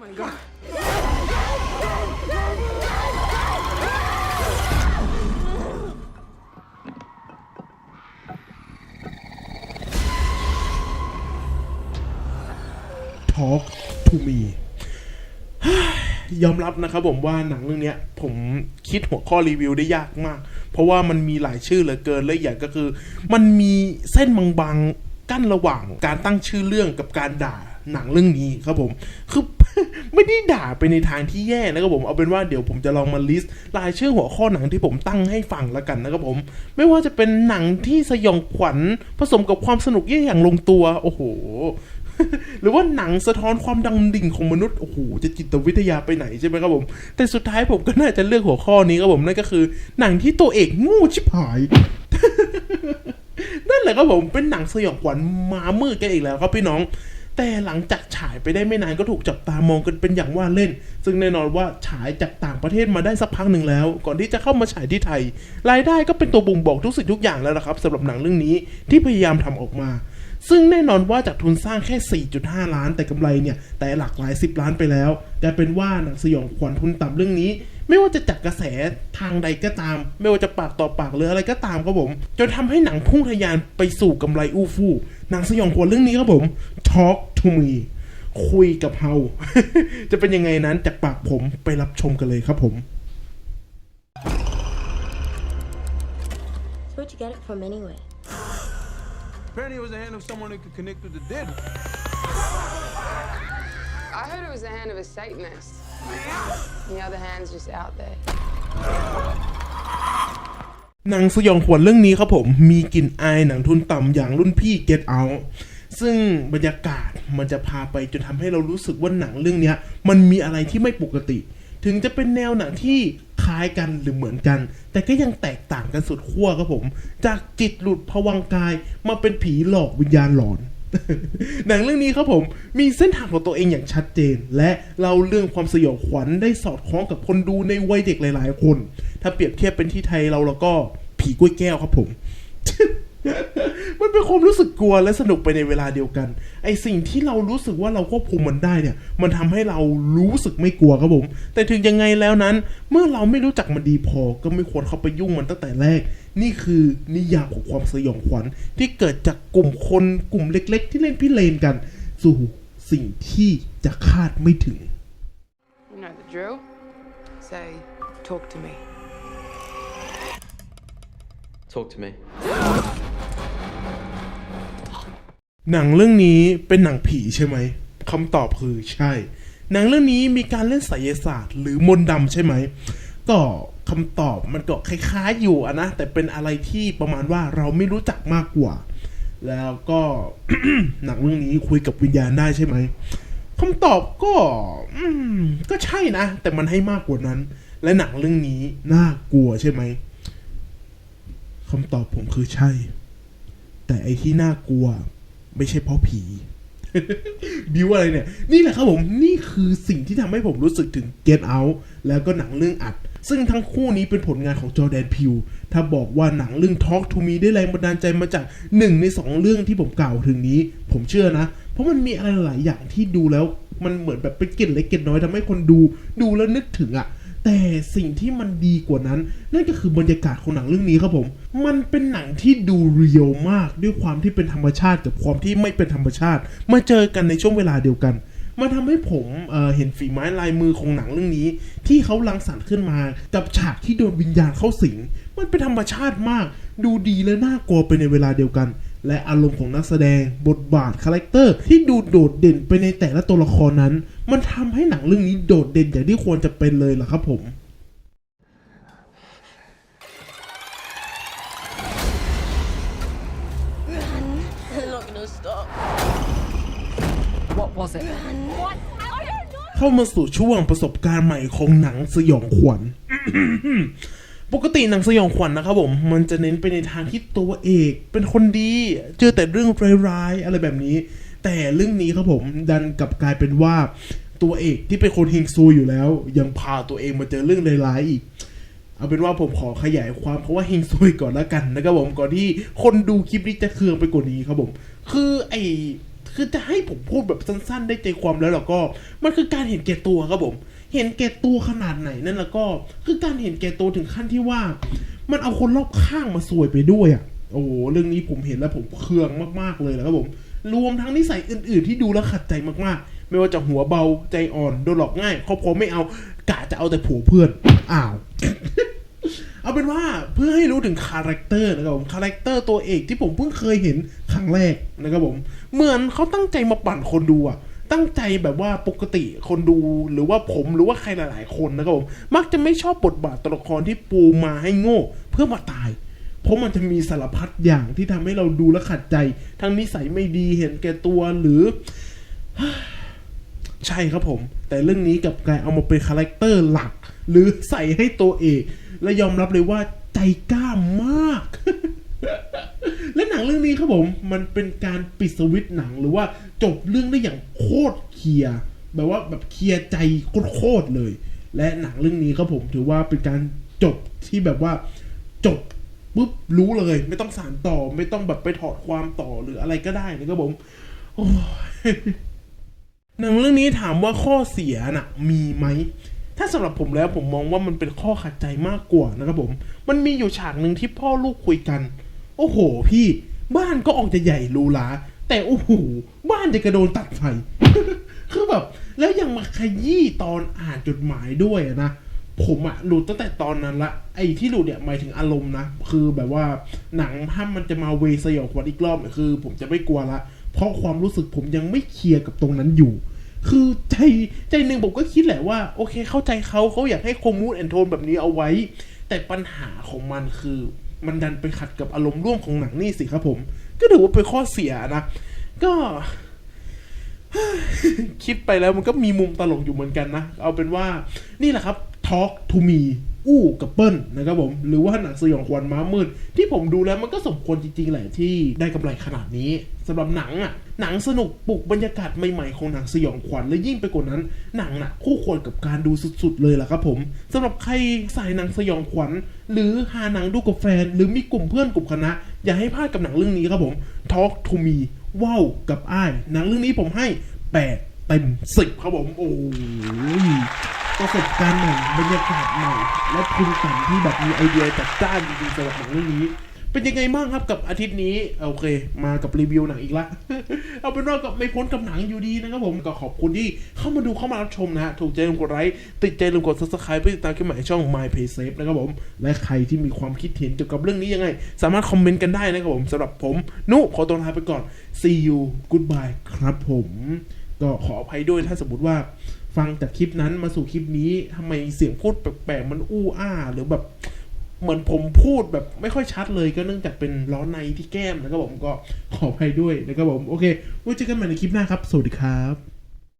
my god. ทอ k ทูมียอมรับนะครับผมว่าหนังเรื่องเนี้ย ผมคิดหัวข้อรีวิวได้ยากมาก เพราะว่ามันมีหลายชื่อเหลือเกินและอย่างก็คือ มันมีเส้นบางๆกั้นระหว่างการตั้งชื่อเรื่องกับการด่า หนังเรื่องนี้ครับผม คือไม่ได้ด่าไปในทางที่แย่นะครับผมเอาเป็นว่าเดี๋ยวผมจะลองมาลิสต์รายชื่อหัวข้อหนังที่ผมตั้งให้ฟังแล้วกันนะครับผม ไม่ว่าจะเป็นหนังที่สยองขวัญผสมกับความสนุกเย่อย่างลงตัว โอ้โหหรือว่าหนังสะท้อนความดังดิ่งของมนุษย์ โอ้โห จะจิตวิทยาไปไหนใช่ไหมครับผม แต่สุดท้ายผมก็น่าจะเลือกหัวข้อนี้ครับผม นั่นก็คือ หนังที่ตัวเอกงูชิบหาย นั่นแหละครับผม เป็นหนังสยองขวัญมามืดกันอีกแล้วครับพี่น้อง แต่หลังจากฉายไปได้ไม่นานก็ถูกจับตามองกันเป็นอย่างว่าเล่น ซึ่งแน่นอนว่าฉายจากต่างประเทศมาได้สักพักหนึ่งแล้ว ก่อนที่จะเข้ามาฉายที่ไทย รายได้ก็เป็นตัวบ่งบอกทุกสิ่งทุกอย่างแล้วนะครับสำหรับหนังเรื่องนี้ที่พยายามทำออกมา ซึ่งแน่นอนว่าจากทุนสร้างแค่ 4.5 ล้านแต่กำไรเนี่ย แต่หลักหลาย 10 ล้านไปแล้วกลายเป็นว่าหนังสยองขวัญทุนต่ำเรื่องนี้ ไม่ว่าจะจากกระแสทางใดก็ตาม ไม่ว่าจะปากต่อปากหรืออะไรก็ตามครับผมจนทำให้หนังพุ่งทะยานไปสู่กำไรอู้ฟู่หนังสยองขวัญเรื่องนี้ครับผม Talk to me คุยกับเฮาจะเป็นยังไงนั้นจากปากผมไปรับชมกันเลยครับผม So where'd you get it from anyway? Apparently, it was the hand of someone who could connect with the dead. I heard it was the hand of a Satanist. The other hand's just out there. หนังสยองขวัญเรื่องนี้ครับผมมีกลิ่นอายหนังทุนต่ำอย่างรุ่นพี่ Get Out ซึ่งบรรยากาศมันจะพาไปจนทำให้เรารู้สึกว่าหนังเรื่องเนี้ยมันมีอะไรที่ไม่ปกติ ถึงจะเป็นแนวหนังที่ค ล้ายกันหรือเหมือนกัน แต่ก็ยังแตกต่างกันสุดขั้วครับผม จากจิตหลุดผวังกายมาเป็นผีหลอกวิญญาณหลอนหนังเรื่องนี้ครับผมมีเส้นทางของตัวเองอย่างชัดเจน และเล่าเรื่องความสยองขวัญได้สอดคล้องกับคนดูในวัยเด็กหลาย ๆ คน ถ้าเปรียบเทียบเป็นที่ไทยเราแล้วก็ผีกล้วยแก้วครับผม มันเป็นความรู้สึกกลัวและสนุกไปในเวลาเดียวกัน ไอสิ่งที่เรารู้สึกว่าเราควบคุมมันได้เนี่ย มันทำให้เรารู้สึกไม่กลัวครับผม แต่ถึงยังไงแล้วนั้น เมื่อเราไม่รู้จักมันดีพอ ก็ไม่ควรเข้าไปยุ่งมันตั้งแต่แรก นี่คือนิยามของความสยองขวัญที่เกิดจากกลุ่มคนกลุ่มเล็ก ๆ ที่เล่นพิเรนกัน สู่สิ่งที่จะคาดไม่ถึง You know the drill. Say, talk to me. Talk to me. หนังเรื่องนี้เป็นหนังผีใช่ไหมคำตอบคือใช่ หนังเรื่องนี้มีการเล่นไสยศาสตร์ หรือมนต์ดำใช่ไหมก็คำตอบมันก็คล้ายๆอยู่อะนะ แต่เป็นอะไรที่ประมาณว่าเราไม่รู้จักมากกว่า แล้วก็หนังเรื่องนี้คุยกับวิญญาณได้ใช่ไหมคำตอบก็อก็ใช่นะ แต่มันให้มากกว่านั้น และหนังเรื่องนี้น่ากลัวใช่ไหมคำตอบผมคือใช่ แต่ไอ้ที่น่ากลัว ไม่ใช่เพราะผี บิวอะไรเนี่ย นี่แหละครับผม นี่คือสิ่งที่ทำให้ผมรู้สึกถึง Get Out แล้วก็หนังเรื่องอัด ซึ่งทั้งคู่นี้เป็นผลงานของจอแดนพิว ถ้าบอกว่าหนังเรื่อง Talk to Me ได้แรงบันดาลใจมาจากหนึ่งในสองเรื่องที่ผมกล่าวถึงนี้ ผมเชื่อนะ เพราะมันมีอะไรหลายอย่างที่ดูแล้ว มันเหมือนแบบเป็นเกล็ดเล็กเกล็ดน้อยทำให้คนดู ดูแล้วนึกถึงอะ แต่สิ่งที่มันดีกว่านั้น นั่นก็คือบรรยากาศของหนังเรื่องนี้ครับผม มันเป็นหนังที่ดูเรียลมากด้วยความที่เป็นธรรมชาติกับความที่ไม่เป็นธรรมชาติ มาเจอกันในช่วงเวลาเดียวกันมันทำให้ผมเเห็นฝีไม้ลายมือของหนังเรื่องนี้ ที่เขารังสรรค์ขึ้นมากับฉากที่โดนวิญญาณเข้าสิง มันเป็นธรรมชาติมาก ดูดีและน่ากลัวไปในเวลาเดียวกัน และอารมณ์ของนักแสดงบทบาทคาแรคเตอร์ที่ดูโดดเด่นไปในแต่ละตัวละครนั้น มันทำให้หนังเรื่องนี้โดดเด่นอย่างที่ควรจะเป็นเลยล่ะครับผม They're not gonna stop. What was it? What? I don't know. เข้ามาสู่ช่วงประสบการณ์ใหม่ของหนังสยองขวัญ ปกติหนังสยองขวัญนะครับผม มันจะเน้นไปในทางที่ตัวเอก เป็นคนดี เจอแต่เรื่องร้ายๆอะไรแบบนี้ แต่เรื่องนี้ครับผมดันกลับกลายเป็นว่าตัวเอกที่เป็นคนเฮงซูอยู่แล้ว ยังพาตัวเองมาเจอเรื่องร้ายๆอีก เอาเป็นว่าผมขอขยายความเพราะว่าเฮงซวยก่อนแล้วกันนะครับผมก่อนที่คนดูคลิปนี้จะเคืองไปกว่านี้ครับผม คือไอ้คือจะให้ผมพูดแบบสั้น ๆ ได้ใจความแล้วแล้วก็ มันคือการเห็นแก่ตัวครับผม เห็นแก่ตัวขนาดไหนนั่นแล้วก็ คือการเห็นแก่ตัวถึงขั้นที่ว่า มันเอาคนรอบข้างมาสวยไปด้วยอะโอ้เรื่องนี้ผมเห็นแล้วผมเคืองมากๆเลยนะครับผม รวมทั้งนิสัยอื่น ๆ ที่ดูแล้วขัดใจมากๆ ไม่ว่าจะหัวเบาใจอ่อนโดนหลอกง่ายครอบครัวไม่เอากะจะเอาแต่ผัวเพื่อนอ้าว เอาเป็นว่าเพื่อให้รู้ถึงคาแรคเตอร์นะครับผมคาแรคเตอร์ตัวเอกที่ผมเพิ่งเคยเห็นครั้งแรกนะครับผมเหมือนเขาตั้งใจมาปั่นคนดูอะตั้งใจแบบว่าปกติคนดูหรือว่าผมหรือว่าใครหลาย ๆ คนนะครับผมมักจะไม่ชอบบทบาทตัวละครที่ปูมาให้โง่เพื่อมาตาย เพราะมันจะมีสารพัดอย่างที่ทำให้เราดูแล้วขัดใจ ทั้งนิสัยไม่ดีเห็นแก่ตัวหรือ ใช่ครับผม แต่เรื่องนี้กับกายเอามาเป็นคาแรคเตอร์หลัก หรือใส่ให้ตัวเอกและยอมรับเลยว่าใจกล้ามาก และหนังเรื่องนี้ครับผม มันเป็นการปิดสวิตหนังหรือว่าจบเรื่องได้อย่างโคตรเคลียร์แบบว่าแบบเคลียร์ใจโคตรเลย และหนังเรื่องนี้ครับผมถือว่าเป็นการจบที่แบบว่าจบ ปุ๊บรู้เลย ไม่ต้องสานต่อ ไม่ต้องแบบไปถอดความต่อหรืออะไรก็ได้นะครับผมโอ้ยหนังเรื่องนี้ถามว่าข้อเสียน่ะ มีไหมถ้าสำหรับผมแล้วผมมองว่ามันเป็นข้อขัดใจมากกว่านะครับผม มันมีอยู่ฉากหนึ่งที่พ่อลูกคุยกัน โอ้โห พี่ บ้านก็ออกจะใหญ่รูหราแต่โอ้โหบ้านจะกระโดนตัดไฟคือแบบ แล้วยังมาขยี้ตอนอ่านจดหมายด้วยนะ ผมอะหลุดตั้งแต่ตอนนั้นละไอ้ที่หลุดเนี่ยหมายถึงอารมณ์นะ คือแบบว่าหนังถ้ามันจะมาเวสยองขวัญอีกรอบคือ ผมจะไม่กลัวละ เพราะความรู้สึกผมยังไม่เคลียร์กับตรงนั้นอยู่ คือใจใจหนึ่งผมก็คิดแหละว่า โอเคเข้าใจเขาเขาอยากให้คงมูดแอนโทนแบบนี้เอาไว้ แต่ปัญหาของมันคือ มันดันไปขัดกับอารมณ์ร่วมของหนังนี่สิครับผม ก็ถือว่าเป็นข้อเสียนะ ก็คิดไปแล้วมันก็มีมุมตลกอยู่เหมือนกันนะ เอาเป็นว่านี่แหละครับ Talk to me อู้กับเปิ้ลนะครับผม หรือว่าหนังสยองขวัญม้ามืดที่ผมดูแล้วมันก็สมควรจริงๆแหละที่ได้กำไรขนาดนี้สำหรับหนังอะหนังสนุกปลุกบรรยากาศใหม่ๆของหนังสยองขวัญและยิ่งไปกว่านั้น หนังน่ะคู่ควรกับการดูสุดๆเลยล่ะครับผมสำหรับใครสายหนังสยองขวัญหรือหาหนังดูกับแฟน หรือมีกลุ่มเพื่อนกลุ่มคณะ อย่าให้พลาดกับหนังเรื่องนี้ครับผม Talk to me ว้าวกับอ้ายหนังเรื่องนี้ผมให้แปดเต็มสิบครับผมโอ้ย ประสบการณ์ใหม่บรรยากาศใหม่ และภูมิกันที่แบบมีไอเดียจัดจ้านจริงๆสำหรับหนังเรื่องนี้ เป็นยังไงบ้างครับกับอาทิตย์นี้โอเค มากับรีวิวหนังอีกละ เอาเป็นว่าก็ไม่พ้นกับหนังอยู่ดีนะครับผมก็ขอบคุณที่เข้ามาดูเข้ามารับชมนะฮะถูกใจลืมกดไลค์ติดใจลืมกด subscribe เพื่อติดตามคลิปใหม่ช่อง My Pay Safe นะครับผม และใครที่มีความคิดเห็นเกี่ยวกับเรื่องนี้ยังไง สามารถคอมเมนต์กันได้นะครับผมสำหรับผมนุขอตัวลาไปก่อน see you goodbye ครับผม ก็ขออภัยด้วยถ้าสมมติว่าฟังจากคลิปนั้นมาสู่คลิปนี้ทำไมเสียงพูดแปลกๆมันอู้อ้า หรือแบบเหมือนผมพูดแบบไม่ค่อยชัดเลยก็เนื่องจากเป็นล้อในที่แก้มนะครับผมก็ขออภัยด้วยนะครับผมโอเคไว้เจอกันใหม่ในคลิปหน้าครับ สวัสดีครับ